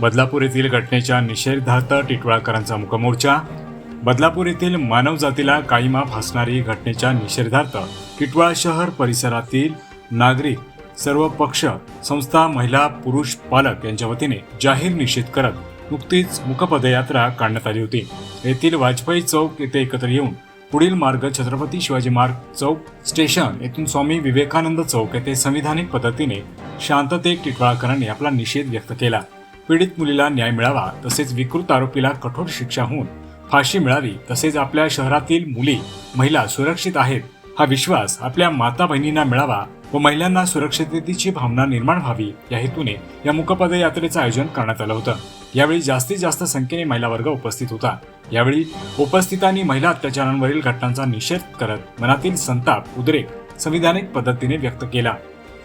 बदलापूर येथील घटनेच्या निषेधार्थ टिटवाळकरांचा मुकमोर्चा बदलापूर येथील मानवजातीला काळीमा फासणारी घटनेच्या निषेधार्थ टिटवाळ शहर परिसरातील नागरिक सर्व पक्ष संस्था महिला पुरुष पालक यांच्या वतीने जाहीर निषेध करत नुकतीच मुकपदयात्रा काढण्यात आली होती. येथील वाजपेयी चौक येथे एकत्र येऊन पुढील मार्ग छत्रपती शिवाजी मार्ग चौक स्टेशन येथून स्वामी विवेकानंद चौक येथे संविधानिक पद्धतीने शांततेत टिटवाळकरांनी आपला निषेध व्यक्त केला. पीडित मुलीला न्याय मिळावा तसेच विकृत आरोपीला कठोर शिक्षा होऊन फाशी मिळावी तसेच आपल्या शहरातील मुली महिला सुरक्षित आहेत हा विश्वास आपल्या माता बहिणींना मिळावा व महिलांना सुरक्षिततेची भावना निर्माण व्हावी या हेतूने या मुखपदयात्रेचं आयोजन करण्यात आलं होतं. यावेळी जास्तीत जास्त संख्येने महिला वर्ग उपस्थित होता. यावेळी उपस्थितांनी महिला अत्याचारांवरील घटनांचा निषेध करत मनातील संताप उद्रेक संविधानिक पद्धतीने व्यक्त केला.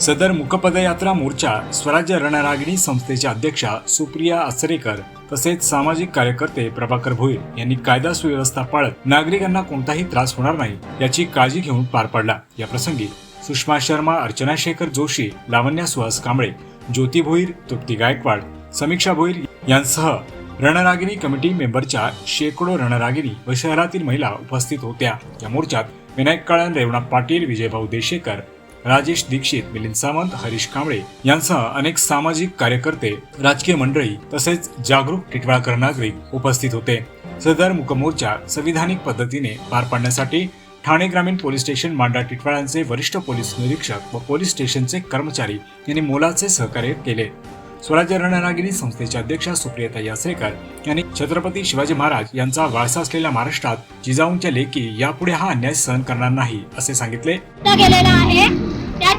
सदर मुकपदयात्रा मोर्चा स्वराज्य रणरागिणी संस्थेच्या अध्यक्षा सुप्रिया आचरेकर तसेच सामाजिक कार्यकर्ते प्रभाकर भोईर यांनी कायदा सुव्यवस्था पाळत नागरिकांना कोणताही त्रास होणार नाही याची काळजी घेऊन पार पाडला. या प्रसंगी सुषमा शर्मा अर्चना शेखर जोशी लावण्या सुहास कांबळे ज्योती भोईर तृप्ती गायकवाड समीक्षा भोईर यांसह रणरागिणी कमिटी मेंबरच्या शेकडो रणरागिणी व शहरातील महिला उपस्थित होत्या. या मोर्चात विनायक काळन रेवणा पाटील विजयभाऊ देशेकर राजेश दीक्षित मिलिंद सावंत हरीश कांबळे यांसह अनेक सामाजिक कार्यकर्ते राजकीय मंडळी तसेच जागरूक टिटवाळकर नागरिक उपस्थित होते. सदर मुकमोर्चा संविधानिक पद्धतीने पार पाडण्यासाठी ठाणे ग्रामीण पोलीस स्टेशन मांडा टिटवाळांचे वरिष्ठ पोलीस निरीक्षक व पोलीस स्टेशनचे कर्मचारी यांनी मोलाचे सहकार्य केले. स्वराज्य रणनागिरी संस्थेच्या अध्यक्षा सुप्रियता यासरेकर यांनी छत्रपती शिवाजी महाराज यांचा वारसा असलेल्या महाराष्ट्रात जिजाऊंच्या लेखी यापुढे हा अन्याय सहन करणार नाही असे सांगितले. केलेला आहे.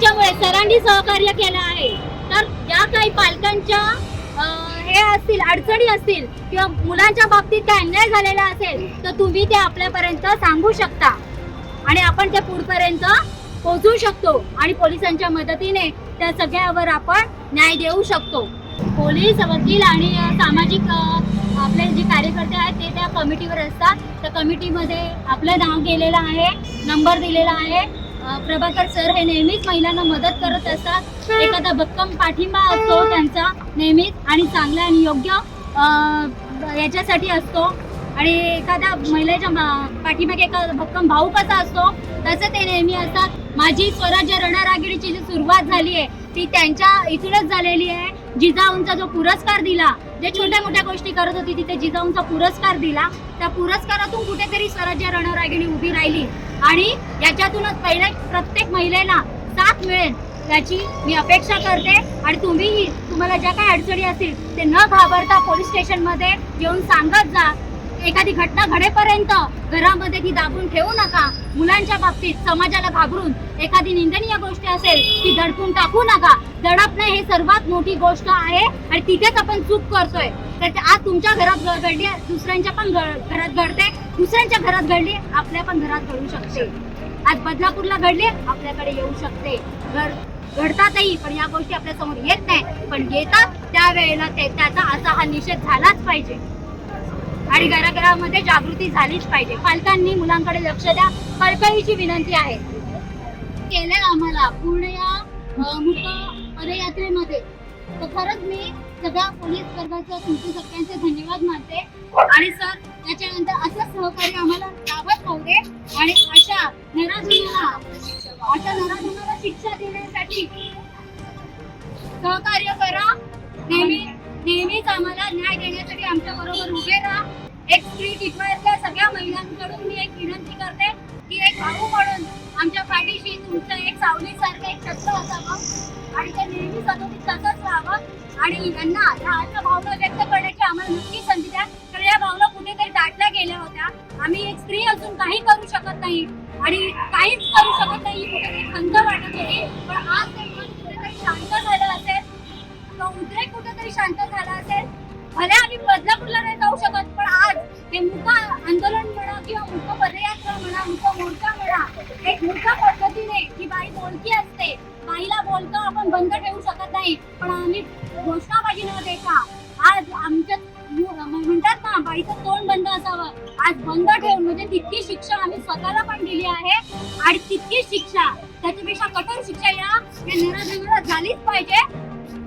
त्याच्यामुळे सरांनी सहकार्य केलं आहे. तर ज्या काही पालकांच्या हे असतील अडचणी असतील किंवा मुलांच्या बाबतीत काय अन्याय झालेला असेल तर तुम्ही ते आपल्यापर्यंत सांगू शकता. आणि आपण ते पुढपर्यंत पोहोचवू शकतो आणि पोलिसांच्या मदतीने त्या सगळ्यावर आपण न्याय देऊ शकतो. पोलीस वकील आणि सामाजिक आपले जे कार्यकर्ते आहेत ते त्या कमिटीवर असतात. त्या कमिटीमध्ये आपलं नाव गेलेलं आहे नंबर दिलेला आहे. प्रभाकर सर हे नेहमीच महिलांना मदत करत असतात. एखादा भक्कम पाठिंबा असतो त्यांचा नेहमीच आणि चांगला आणि योग्य याच्यासाठी असतो. आणि एखाद्या महिलेच्या मा- पाठीमागे एखादा भक्कम भाऊ कसा असतो तसं ते नेहमी असतात. माझी स्वराज्य रणरागिणीची जी सुरुवात झाली आहे ती त्यांच्या इथूनच झालेली आहे. जिजाऊंचा जो पुरस्कार दिला जे छोट्या मोठ्या गोष्टी करत होती तिथे जिजाऊंचा पुरस्कार दिला. त्या पुरस्कारातून कुठेतरी स्वराज्य रणरागिणी उभी राहिली. आणि याच्यातूनच पहिले प्रत्येक महिलेला साथ मिळेल याची मी अपेक्षा करते. आणि तुम्हीही तुम्हाला ज्या काही अडचणी असतील ते न घाबरता पोलीस स्टेशनमध्ये येऊन सांगत जा. एखादी घटना घडेपर्यंत घरामध्ये ती दाबून ठेवू नका. मुलांच्या बाबतीत समाजाला घाबरून एखादी निंदनीय गोष्ट असेल ती दडपून टाकू नका. दडपणं हे सर्वात मोठी गोष्ट आहे आणि तिथेच आपण चूक करतोय. तर ते आज तुमच्या घरात घडली दुसऱ्यांच्या पण घरात घडते. दुसऱ्यांच्या घरात घडली आपल्या पण घरात घडू शकते. आज बदलापूरला घडली आपल्याकडे येऊ शकते. घर घडतातही पण या गोष्टी आपल्यासमोर येत नाही. पण येतात त्यावेळेला ते त्याचा असा हा निषेध झालाच पाहिजे. आणि घराघरामध्ये जागृती झालीच पाहिजे. पालकांनी मुलांकडे लक्ष द्या. कळकळीची विनंती आहे. केलंय आम्हाला. पूर्ण या पदयात्रेमध्ये. तर खरंच मी सगळ्या पोलीस वर्गाचं तुमचे सगळ्यांचे धन्यवाद मानते. आणि सर त्याच्यानंतर असं सहकार्य आम्हाला लाभत राहू दे. आणि अशा नराधुनाला अशा नराधुनाला शिक्षा देण्यासाठी सहकार्य करा. नेहमी नेहमीच आम्हाला न्याय देण्यासाठी आमच्या बरोबर उभे राहा. एक स्त्री टिटवाळ्यातल्या सगळ्या महिलांकडून मी एक विनंती करते की एक भाऊ म्हणून आमच्या पाठीशी तुमचं एक सावलीसारखं एक शब्द असावं. आणि ते नेहमी सदोदित तसंच राहावं. आणि यांना या अशा भावना व्यक्त करण्याची आम्हाला नक्की संधी द्या. तर या भावना कुठेतरी दाटल्या गेल्या होत्या. आम्ही एक स्त्री अजून काही करू शकत नाही. आणि काहीच करू शकत नाही कुठेतरी खंत वाटत होती. पण आज ते मन कुठेतरी शांत झालं असेल. तो उद्रेक कुठेतरी शांत झाला असेल. भले आम्ही बदलापूरला नाही जाऊ शकत पण आज हे मुका आंदोलन म्हणा किंवा मुक पदयात्रा म्हणा मुक मोर्चा म्हणा एक मोठ्या पद्धतीने ही बाई बोलकी असते. बाईला बोलतो आपण बंद ठेवू शकत नाही पण आम्ही घोषणाबाजी न देता आज आमच्या म्हणतात ना बाईचं तोंड बंद असावं. आज बंद ठेवून म्हणजे तितकी शिक्षा आम्ही स्वतःला पण दिली आहे आणि तितकी शिक्षा त्याच्यापेक्षा कठोर शिक्षा या या नराधमाला झालीच पाहिजे.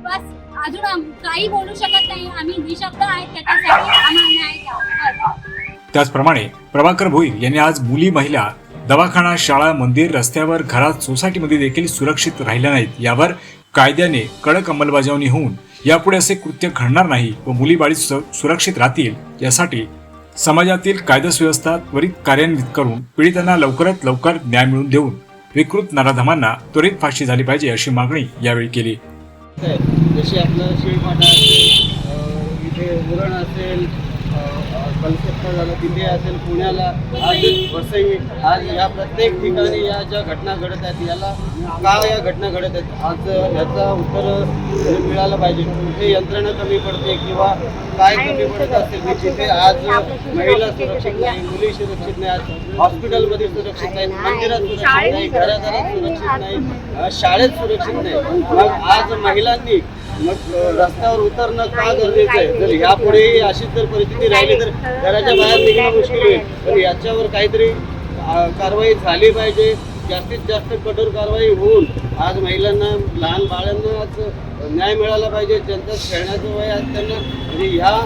बस. अजून काही बोलू शकत नाही. आम्ही निशब्द आहेत त्याच्यासाठी त्याचप्रमाणे प्रभाकर भोईर यांनी आज मुली महिला दवाखाना शाळा मंदिर रस्त्यावर घरात सोसायटीमध्ये देखील सुरक्षित राहिल्या नाहीत. यावर कायद्याने कडक अंमलबजावणी होऊन यापुढे असे कृत्य घडणार नाही व मुली बाळी सुरक्षित राहतील यासाठी समाजातील कायदा सुव्यवस्था त्वरित कार्यान्वित करून पीडितांना लवकरात लवकर न्याय मिळवून देऊन विकृत नराधमांना त्वरित फाशी झाली पाहिजे अशी मागणी यावेळी केली. जशी आपलं शिळपाटा असेल इथे उरण असेल कलकत्ता झालं दिल्ली असेल पुण्याला आज वसई आज या प्रत्येक ठिकाणी या ज्या घटना घडत आहेत याला का या घटना घडत आहेत आज याचा उत्तर मिळालं पाहिजे. कुठे यंत्रणा कमी पडते किंवा काय कमी पडत असेल की जिथे आज महिला सुरक्षित नाही मुली सुरक्षित नाही आज हॉस्पिटलमध्ये सुरक्षित नाही मंदिरात सुरक्षित नाही घराघरात सुरक्षित नाही शाळेत सुरक्षित नाही. मग आज महिलांनी मग रस्त्यावर उतरणं का गरजेचं आहे? जर यापुढे अशीच जर परिस्थिती राहिली तर घराच्या बाहेर निघणं मुश्किल होईल. तर याच्यावर काहीतरी कारवाई झाली पाहिजे. जास्तीत जास्त कठोर कारवाई होऊन आज महिलांना लहान बाळांना आज न्याय मिळाला पाहिजे. ज्यांचं खेळण्याचं वय आज त्यांना म्हणजे ह्या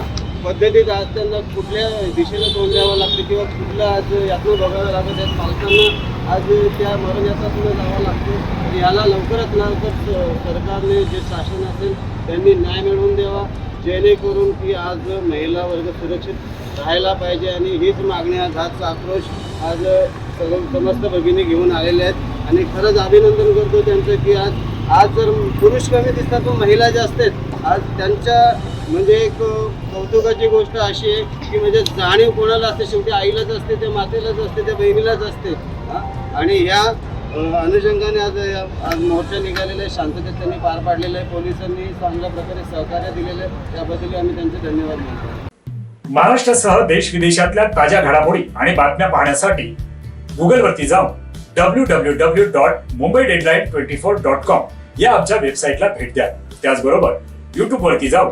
पद्धतीत आज त्यांना कुठल्या दिशेला तोंड द्यावं लागतं किंवा कुठलं आज यातून बघावं लागतं त्या पालकांना आज त्या मरण जावं लागतं. याला लवकरात लवकर सरकारने जे शासन असेल त्यांनी न्याय मिळवून द्यावा जेणेकरून की आज महिला वर्ग सुरक्षित राहायला पाहिजे आणि हीच मागणी आज हाच आक्रोश आज सर्व समस्त भगिनी घेऊन आलेले आहेत. आणि खरंच अभिनंदन करतो त्यांचं की आज आज जर पुरुष कमी दिसतात पण महिला जास्त आहेत आज त्यांच्या म्हणजे एक कौतुकाची गोष्ट अशी आहे की म्हणजे जाणीव कोणाला असते शेवटी आईलाच असते त्या मातेलाच असते त्या बहिणीलाच असते. आणि ह्या अनुषंगाने आज आज मोर्चा निघालेला आहे शांततेत त्यांनी पार पाडलेला आहे पोलिसांनी चांगल्या प्रकारे सहकार्य दिलेलं आहे त्याबद्दल आम्ही त्यांचे धन्यवाद मानतो. महाराष्ट्रासह देश विदेशातल्या ताज्या घडामोडी आणि बातम्या पाहण्यासाठी गुगलवरती जाऊन W W W dot Mumbai deadline twenty four dot com या आमच्या वेबसाईटला भेट द्या. त्याचबरोबर युट्यूबवरती जाऊन